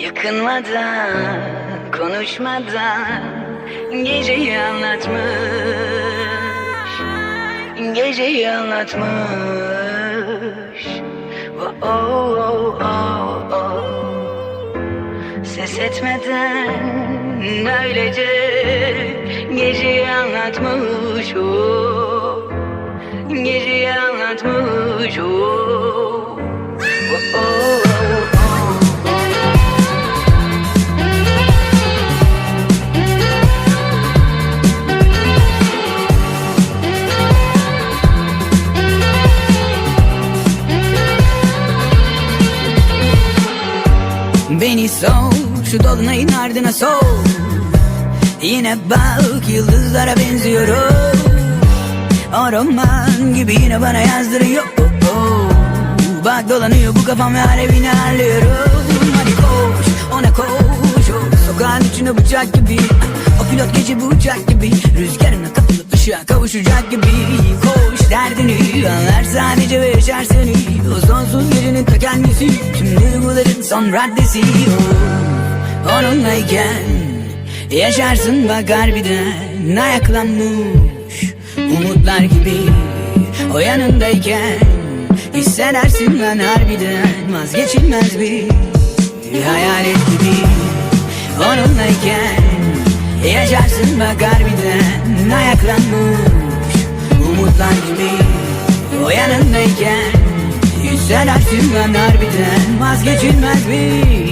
Yakınmadan, konuşmadan Geceyi anlatmış Geceyi anlatmış oh, oh, oh, oh. Ses etmeden öylece Geceyi anlatmış oh. Geceyi anlatmış. Oh, Beni sor şu dolunayın ardına sor. Yine bak yıldızlara benziyorum. O roman gibi yine bana yazdırıyor. Oh, oh. Bak dolanıyor bu kafam ve alevini harlıyorum Hadi koş ona koş. Oh. Sokağın içinde bıçak gibi. O pilot gece bu uçak gibi. Rüzgarına kapılıp ışığa kavuşacak gibi. Koş derdini anlar sadece ve yaşar seni. O sonsuz gecenin ta kendisi Tüm duyguların son raddesi. Oh. Onunlayken Yaşarsın bak harbiden Ayaklanmış Umutlar gibi. O yanındayken Hissedersin lan harbiden Vazgeçilmez bir Hayalet gibi. Onunlayken Yaşarsın bak harbiden Ayaklanmış Umutlar gibi. O yanındayken Hissedersin lan harbiden. Vazgeçilmez bir